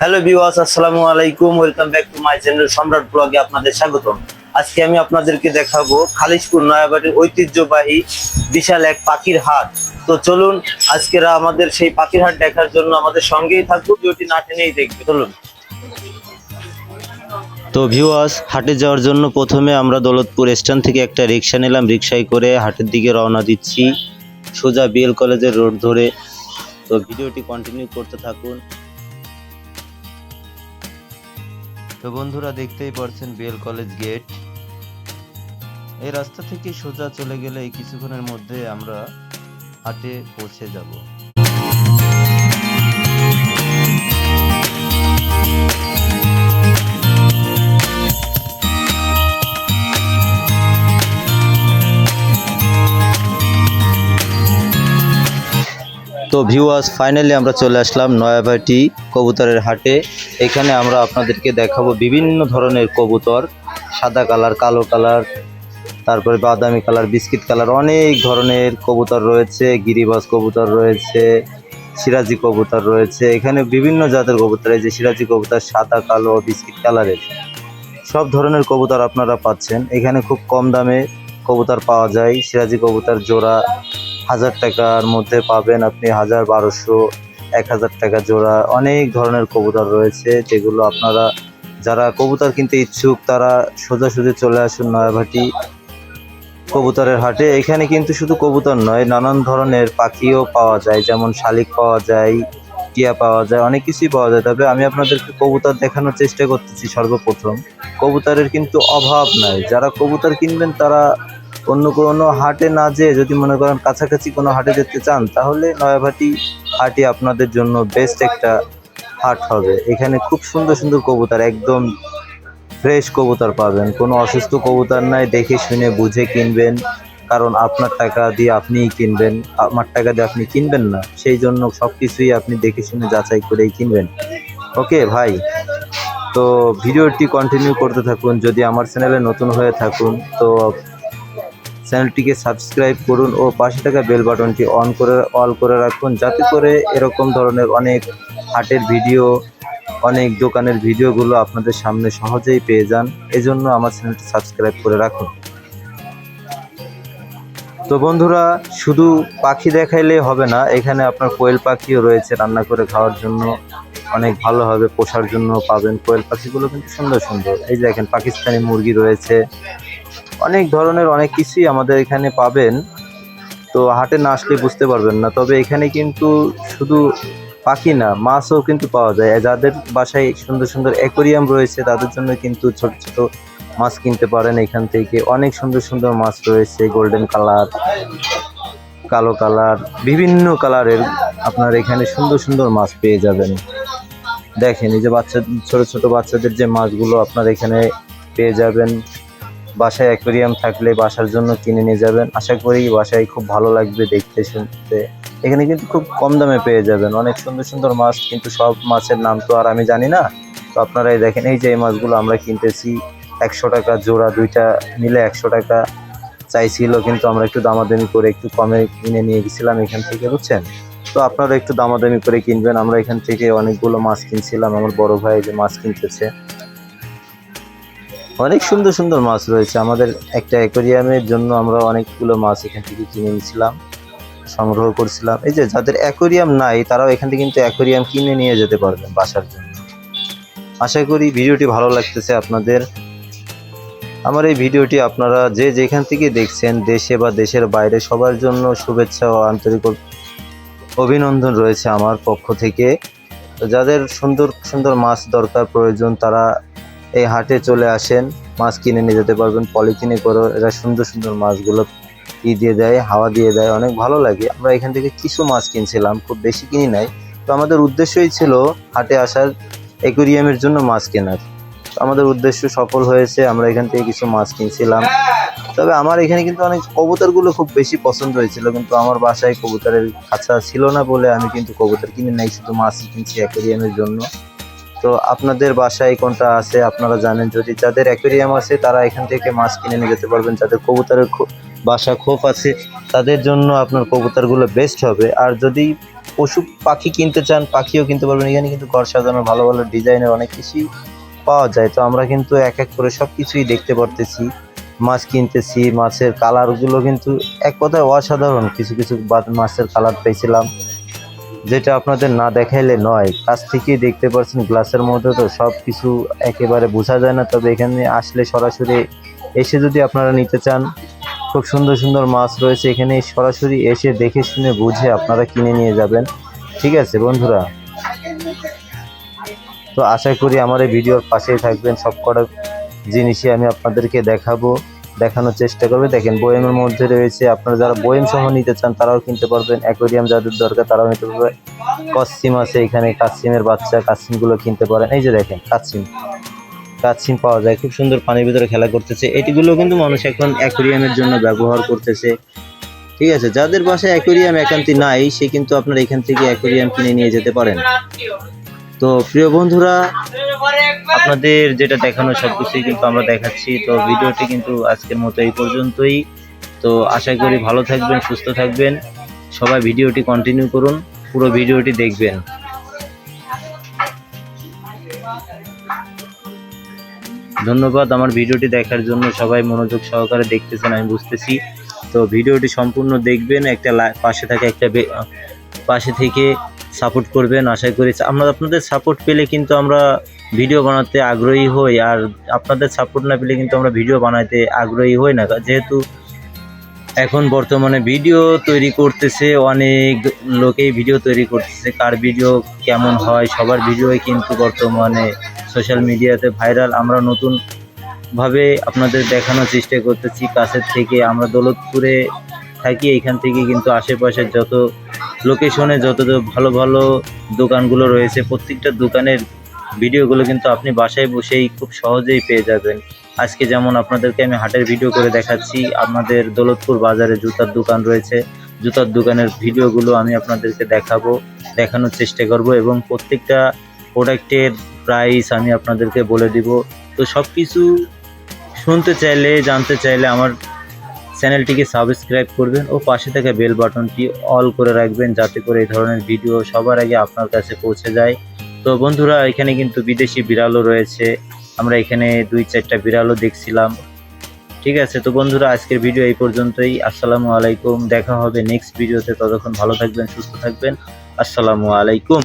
Hello viewers আসসালামু আলাইকুম। Welcome back to my channel Samrat ব্লগে আপনাদের স্বাগতম। আজকে আমি আপনাদেরকে দেখাবো খালিশপুর নয়াবাড়ির ঐতিহ্যবাহী বিশাল এক পাখির হাট। তো চলুন, আজকের আমাদের সেই পাখির হাট দেখার জন্য আমাদের সঙ্গেই থাকুক ভিডিওটি না টেনেই দেখবে চলুন। তো ভিউয়ার্স হাটে যাওয়ার জন্য প্রথমে আমরা দৌলতপুর স্ট্যান্ড থেকে একটা রিক্সা নিলাম। রিক্সায় করে হাটের দিকে রওনা দিচ্ছি। সোজা বিএল কলেজের রোড ধরে। তো ভিডিওটি কন্টিনিউ করতে থাকুন। তো বন্ধুরা দেখতেই পারছেন বিএল কলেজ গেট। এই রাস্তা থেকে সোজা চলে গেলে এই কিছুক্ষণের মধ্যে আমরা হাটে পৌঁছে যাব। ভিউয়ার্স ফাইনালি আমরা চলে আসলাম নয়াবাটি কবুতরের হাটে। এখানে আমরা আপনাদেরকে দেখাবো বিভিন্ন ধরনের কবুতর, সাদা কালার, কালো কালার, তারপরে বাদামি কালার, বিস্কিট কালার, অনেক ধরনের কবুতর রয়েছে গিরিবাস কবুতর রয়েছে, সিরাজি কবুতর রয়েছে, এখানে বিভিন্ন জাতের কবুতর, এই যে সিরাজি কবুতর সাদা, কালো, বিস্কিট কালারের। সব ধরনের কবুতর আপনারা পাচ্ছেন। এখানে খুব কম দামে কবুতর পাওয়া যায়, সিরাজি কবুতর জোড়া হাজার টাকার মধ্যে পাবেন আপনি হাজার বারোশো, এক হাজার টাকা জোড়া, অনেক ধরনের কবুতর রয়েছে যেগুলো আপনারা যারা কবুতর কিনতে ইচ্ছুক তারা সোজাসুজি চলে আসুন নয়াভাটি কবুতরের হাটে। এখানে কিন্তু শুধু কবুতর নয়, নানান ধরনের পাখিও পাওয়া যায়, যেমন শালিক পাওয়া যায়, টিয়া পাওয়া যায়, অনেক কিছুই পাওয়া যায়। তবে আমি আপনাদেরকে কবুতর দেখানোর চেষ্টা করতেছি সর্বপ্রথম। কবুতরের কিন্তু অভাব নাই। যারা কবুতর কিনবেন তারা অন্য কোনো হাটে না যেয়ে যদি মনে করেন কাছাকাছি কোনো হাটে যেতে চান, তাহলে নয়াভাটি হাটই আপনাদের জন্য বেস্ট একটা হাট হবে। এখানে খুব সুন্দর সুন্দর কবুতর, একদম ফ্রেশ কবুতর পাবেন। কোনো অসুস্থ কবুতর নাই, দেখে শুনে বুঝে কিনবেন। কারণ আপনার টাকা দিয়ে আপনিই কিনবেন, আমার টাকা দিয়ে আপনি কিনবেন না। সেই জন্য সব কিছুই আপনি দেখে শুনে যাচাই করেই কিনবেন। ওকে ভাই, তো ভিডিওটি কন্টিনিউ করতে থাকুন। যদি আমার চ্যানেলে নতুন হয়ে থাকুন, তো চ্যানেলটিকে সাবস্ক্রাইব করুন ও পাশে থাকা বেল বাটনটি অন করে, অল করে রাখুন যাতে করে এরকম ধরনের অনেক হাটের ভিডিও, অনেক দোকানের ভিডিওগুলো আপনাদের সামনে সহজেই পেয়ে যান। এজন্য আমার চ্যানেলটি সাবস্ক্রাইব করে রাখুন। তো বন্ধুরা, শুধু পাখি দেখাইলে হবে না, এখানে আপনার কোয়েল পাখিও রয়েছে রান্না করে খাওয়ার জন্য। অনেক ভালো হবে, পোষার জন্য পাবেন কোয়েল পাখিগুলো কিন্তু সুন্দর সুন্দর। এই যে দেখেন, পাকিস্তানি মুরগি রয়েছে। অনেক ধরনের অনেক কিছুই আমাদের এখানে পাবেন। তো হাটে না আসলে বুঝতে পারবেন না। তবে এখানে কিন্তু শুধু পাখি না, মাছও কিন্তু পাওয়া যায়। যাদের বাসায় সুন্দর সুন্দর অ্যাকোরিয়াম রয়েছে, তাদের জন্য কিন্তু ছোট ছোট মাছ কিনতে পারেন এখান থেকে। অনেক সুন্দর সুন্দর মাছ রয়েছে গোল্ডেন কালার কালো কালার বিভিন্ন কালারের আপনার এখানে সুন্দর সুন্দর মাছ পেয়ে যাবেন। দেখেন, এই যে বাচ্চা, ছোট ছোট বাচ্চাদের যে মাছগুলো আপনার এখানে পেয়ে যাবেন। বাসায় অ্যাকোরিয়াম থাকলে বাসার জন্য কিনে নিয়ে যাবেন। আশা করি বাসায় খুব ভালো লাগবে দেখতে শুনতে। এখানে কিন্তু খুব কম দামে পেয়ে যাবেন। অনেক সুন্দর সুন্দর মাছ, কিন্তু সব মাছের নাম তো আর আমি জানি না। তো আপনারাই দেখেন, এই যে এই মাছগুলো আমরা কিনতেছি, একশো টাকা জোড়া দুইটা মিলে একশো টাকা চাইছিল, কিন্তু আমরা একটু দামাদামি করে একটু কমে কিনে নিয়ে গেছিলাম এখান থেকে, বুঝছেন? তো আপনারা একটু দামাদামি করে কিনবেন। আমরা এখান থেকে অনেকগুলো মাছ কিনছিলাম। আমার বড় ভাই যে মাছ কিনতেছে। অনেক সুন্দর সুন্দর মাছ রয়েছে। আমাদের একটা অ্যাকোরিয়ামের জন্য আমরা অনেকগুলো মাছ এখান থেকে কিনে নিয়েছিলাম, সংগ্রহ করছিলাম। এই যে যাদের অ্যাকোরিয়াম নাই, তারাও এখান থেকে কিন্তু অ্যাকোরিয়াম কিনে নিয়ে যেতে পারবেন বাসার জন্য। আশা করি ভিডিওটি ভালো লাগতেছে আপনাদের। আমার এই ভিডিওটি আপনারা যে যেখান থেকে দেখছেন, দেশে বা দেশের বাইরে, সবার জন্য শুভেচ্ছা ও আন্তরিক অভিনন্দন রয়েছে আমার পক্ষ থেকে। যাদের সুন্দর সুন্দর মাছ দরকার প্রয়োজন, তারা এই হাটে চলে আসেন, মাছ কিনে নিয়ে যেতে পারবেন, পলিথিনে করে এরা সুন্দর সুন্দর মাছগুলো ই দিয়ে দেয়, হাওয়া দিয়ে দেয়, অনেক ভালো লাগে। আমরা এখান থেকে কিছু মাছ কিনছিলাম, খুব বেশি কিনি নাই। তো আমাদের উদ্দেশ্যই ছিল হাটে আসার অ্যাকোরিয়ামের জন্য মাছ কেনার। আমাদের উদ্দেশ্য সফল হয়েছে, আমরা এখান থেকে কিছু মাছ কিনছিলাম। তবে আমার এখানে কিন্তু অনেক কবুতরগুলো খুব বেশি পছন্দ হয়েছিল, কিন্তু আমার বাসায় কবুতরের খাঁচা ছিল না বলে আমি কিন্তু কবুতর কিনে নাই, শুধু মাছই কিনছি অ্যাকোরিয়ামের জন্য। তো আপনাদের বাসায় কোনটা আছে আপনারা জানেন। যদি যাদের অ্যাকোরিয়াম আছে, তারা এখান থেকে মাছ কিনে নিয়ে যেতে পারবেন। যাদের কবুতরের বাসা খোপ আছে, তাদের জন্য আপনার কবুতরগুলো বেস্ট হবে। আর যদি পশু পাখি কিনতে চান, পাখিও কিনতে পারবেন। এখানে কিন্তু ঘর সাজানোর ভালো ভালো ডিজাইনের অনেক কিছুই পাওয়া যায়। তো আমরা কিন্তু এক এক করে সব কিছুই দেখতে পারতেছি। মাছ কিনতেছি, মাছের কালারগুলো কিন্তু এক কথায় অসাধারণ। কিছু কিছু মাছের কালার পেয়েছিলাম। যেটা আপনাদের না দেখাইলে নয়। কাছ থেকেই দেখতে পাচ্ছেন গ্লাসের মধ্যে তো সব কিছু একেবারে বোঝা যায় না। তবে এখানে আসলে সরাসরি এসে যদি আপনারা নিতে চান, খুব সুন্দর সুন্দর মাছ রয়েছে। এখানে সরাসরি এসে দেখে শুনে বুঝে আপনারা কিনে নিয়ে যাবেন। ঠিক আছে বন্ধুরা? তো আশা করি আমার এই ভিডিওর পাশেই থাকবেন। সব কটা জিনিসই আমি আপনাদেরকে দেখাবো। দেখানোর চেষ্টা করবে। দেখেন, বয়েমের মধ্যে রয়েছে, আপনারা যারা বয়েম সহ নিতে চান, তারাও কিনতে পারবেন। অ্যাকোরিয়াম যাদের দরকার, তারাও নিতে পারবে। কসিম আছে এখানে কাসিমের বাচ্চা কাসিমগুলো কিনতে পারেন। এই যে দেখেন কাসিম কাচ্ছিম পাওয়া যায়, খুব সুন্দর পানির ভিতরে খেলা করতেছে। এটিগুলো কিন্তু মানুষ এখন অ্যাকোরিয়ামের জন্য ব্যবহার করতেছে। ঠিক আছে, যাদের বাসায় অ্যাকোরিয়াম একান্তি নাই, সে কিন্তু আপনার এখান থেকে অ্যাকোরিয়াম কিনে নিয়ে যেতে পারেন। তো প্রিয় বন্ধুরা, আপনাদের যেটা দেখানো সব কিছুই কিন্তু আমরা দেখাচ্ছি। তো ভিডিওটি কিন্তু আজকের মতো এই পর্যন্তই। তো আশা করি ভালো থাকবেন, সুস্থ থাকবেন। সবাই ভিডিওটি কন্টিনিউ করুন, পুরো ভিডিওটি দেখবেন। ধন্যবাদ, আমার ভিডিওটি দেখার জন্য সবাই মনোযোগ সহকারে দেখতেছেন, আমি বুঝতেছি। তো ভিডিওটি সম্পূর্ণ দেখবেন, একটা পাশে থাকে একটা পাশে থেকে সাপোর্ট করবেন আশা করি আমরা আপনাদের সাপোর্ট পেলে কিন্তু আমরা ভিডিও বানাতে আগ্রহী হই, আর আপনাদের সাপোর্ট না পেলে কিন্তু আমরা ভিডিও বানাতে আগ্রহী হই না। যেহেতু এখন বর্তমানে ভিডিও তৈরি করতেছে, অনেক লোকেই ভিডিও তৈরি করতেছে, কার ভিডিও কেমন হয়, সবার ভিডিওই কিন্তু বর্তমানে সোশ্যাল মিডিয়াতে ভাইরাল আমরা নতুন ভাবে আপনাদের দেখানোর চেষ্টা করতেছি, কাছের থেকে। আমরা দৌলতপুরে থাকি, এখান থেকে কিন্তু আশেপাশের যত লোকেশনে যত ভালো ভালো দোকানগুলো রয়েছে, প্রত্যেকটা দোকানের ভিডিওগুলো কিন্তু আপনি বাসায় বসেই খুব সহজেই পেয়ে যাবেন। আজকে যেমন আপনাদেরকে আমি হাটের ভিডিও করে দেখাচ্ছি, আমাদের দৌলতপুর বাজারে জুতার দোকান রয়েছে। জুতার দোকানের ভিডিওগুলো আমি আপনাদেরকে দেখাবো, দেখানোর চেষ্টা করব এবং প্রত্যেকটা প্রোডাক্টের প্রাইস আমি আপনাদেরকে বলে দিব। তো সব কিছু শুনতে চাইলে, জানতে চাইলে আমার চ্যানেলটিকে সাবস্ক্রাইব করবেন ও পাশে থাকা বেল বাটনটি অল করে রাখবেন যাতে করে এই ধরনের ভিডিও সবার আগে আপনার কাছে পৌঁছে যায়। তো বন্ধুরা, এখানে কিন্তু বিদেশি বিড়ালও রয়েছে। আমরা এখানে দুই চারটা বিড়ালও দেখছিলাম। ঠিক আছে, তো বন্ধুরা, আজকের ভিডিও এই পর্যন্তই। আসসালামু আলাইকুম। দেখা হবে নেক্সট ভিডিওতে। ততক্ষণ ভালো থাকবেন, সুস্থ থাকবেন। আসসালামু আলাইকুম।